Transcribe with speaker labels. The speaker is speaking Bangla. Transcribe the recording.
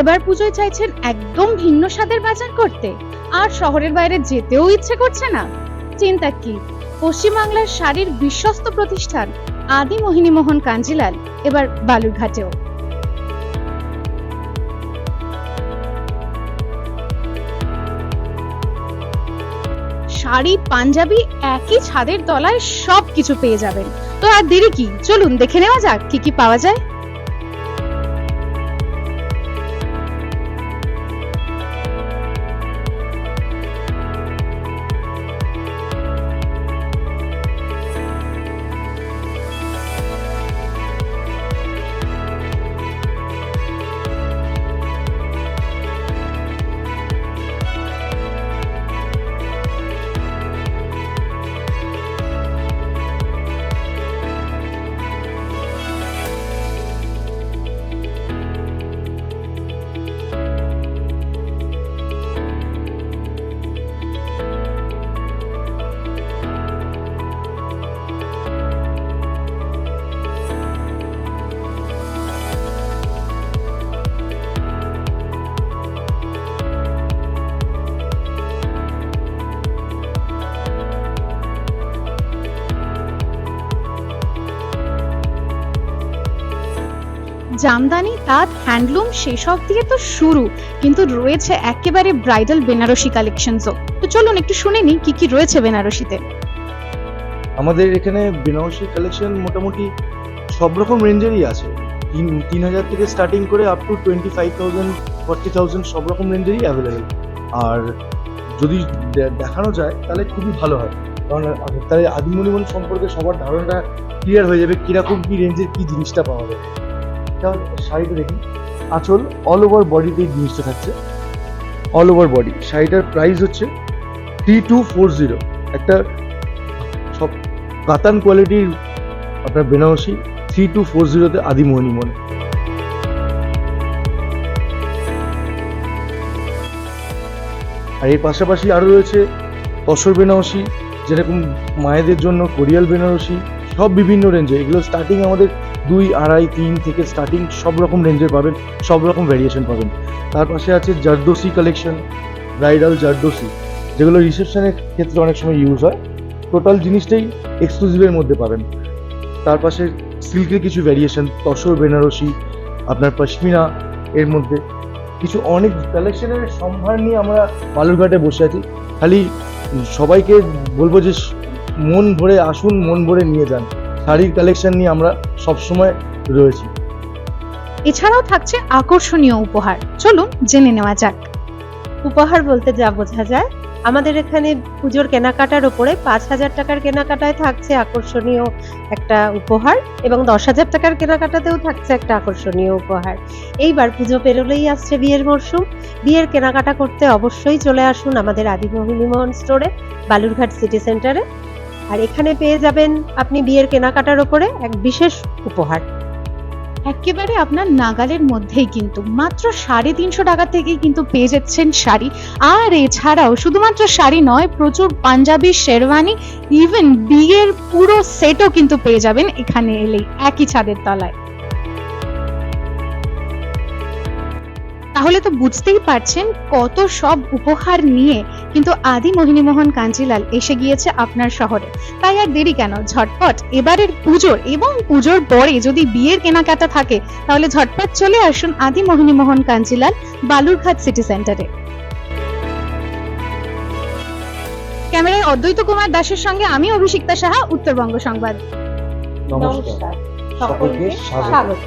Speaker 1: এবার পুজোয় চাইছেন একদম ভিন্ন স্বাদের বাজার করতে। আর শহরের বাইরে যেতেও ইচ্ছে করছে না। চিন্তা কি? পশ্চিমবাংলার শাড়ির বিশ্বস্ত প্রতিষ্ঠান, আদি মোহিনী মোহন কাঞ্জিলাল, এবার বালুরঘাটেও। শাড়ি, পাঞ্জাবি একই ছাদের তলায় সব কিছু পেয়ে যাবেন। তো আর দেরি কি? চলুন, দেখে নেওয়া যাক কি কি পাওয়া যায়। জামদানি, তাঁত, হ্যান্ডলুম সেসব দিয়ে তো শুরু। কিন্তু রয়েছে একেবারে ব্রাইডাল বেনারসি কালেকশনসও। তো চলুন একটু শুনে নিই কি কি রয়েছে বেনারসিতে।
Speaker 2: আমাদের এখানে বেনারসি কালেকশন মোটামুটি সব রকম রেঞ্জেরই আছে। তিন তিন হাজার থেকে স্টার্টিং করে up to twenty five thousand forty thousand সব রকম রেঞ্জেরই অ্যাভেলেবেল আর যদি দেখানো যায়, তাহলে খুবই ভালো হয়। কারণ তাহলে আদিমনিমন সম্পর্কে সবার ধারণাটা ক্লিয়ার হয়ে যাবে কীরকম কী রেঞ্জের কী জিনিসটা পাওয়া যায়। তাহলে শাড়িটা দেখি। আঁচল অল ওভার বডিতে জিনিসটা থাকছে। অল ওভার বডি শাড়িটার প্রাইস হচ্ছে থ্রি টু ফোর জিরো একটা সব কাতান কোয়ালিটির আপনার বেনারসি থ্রি টু ফোর জিরোতে আদিমোহনী মনে। আর এর পাশাপাশি আরও রয়েছে তসর বেনারসি, যেরকম মায়েদের জন্য কোরিয়াল বেনারসি সব বিভিন্ন রেঞ্জে এগুলো স্টার্টিং আমাদের দুই, আড়াই, তিন থেকে স্টার্টিং সব রকম রেঞ্জের পাবেন, সব রকম ভ্যারিয়েশন পাবেন। তার পাশে আছে জারদোসি কালেকশন ব্রাইডাল জারদোসি যেগুলো রিসেপশনের ক্ষেত্রে অনেক সময় ইউজ হয়। টোটাল জিনিসটাই এক্সক্লুসিভের মধ্যে পাবেন। তার পাশে সিল্কের কিছু ভ্যারিয়েশন তসর বেনারসি, আপনার পশমিনা এর মধ্যে। কিছু অনেক কালেকশনের সম্ভার নিয়ে আমরা বালুরঘাটে বসে আছি। খালি সবাইকে বলব যে মন ভরে আসুন মন ভরে নিয়ে যান। শাড়ির কালেকশন নিয়ে আমরা সবসময় রয়েছি।
Speaker 1: এছাড়াও থাকছে আকর্ষণীয় উপহার। চলুন জেনে নেওয়া যাক।
Speaker 3: উপহার বলতে যা বোঝা যায় আমাদের এখানে পুজোর কেনাকাটার ওপরে পাঁচ হাজার টাকার কেনাকাটায় থাকছে আকর্ষণীয় একটা উপহার এবং দশ হাজার টাকার কেনাকাটাতেও থাকছে একটা আকর্ষণীয় উপহার। এইবার পুজো পেরোলেই আসছে বিয়ের মরশুম। বিয়ের কেনাকাটা করতে অবশ্যই চলে আসুন আমাদের আদিমোহিনী মোহন স্টোরে বালুরঘাট সিটি সেন্টারে আর এখানে পেয়ে যাবেন আপনি বিয়ের কেনাকাটার ওপরে এক বিশেষ উপহার।
Speaker 1: একেবারে আপনার নাগালের মধ্যেই কিন্তু, মাত্র সাড়ে তিনশো টাকা থেকেই কিন্তু পেয়ে যাচ্ছেন শাড়ি। আর এছাড়াও শুধুমাত্র শাড়ি নয়, প্রচুর পাঞ্জাবি, শেরওয়ানি ইভেন বিয়ের পুরো সেটও কিন্তু পেয়ে যাবেন এখানে এলেই, একই ছাদের তলায়। তাহলে তো বুঝতেই পারছেন কত সব উপহার নিয়ে কিন্তু আদি মোহিনীমোহন কাঞ্জিলাল এসে গিয়েছে আপনার শহরে। তাই আর দেরি কেন? ঝটপট এবারের পুজোর এবং পুজোর পরে যদি বিয়ের কেনাকাটা থাকে তাহলে ঝটপট চলে আসুন আদি মোহিনী মোহন কাঞ্জিলাল বালুরঘাট সিটি সেন্টারে। ক্যামেরায় অদ্বৈত কুমার দাসের সঙ্গে আমি অভিষিক্তা সাহা উত্তরবঙ্গ সংবাদ।
Speaker 2: নমস্কার। সকলকে
Speaker 3: স্বাগত।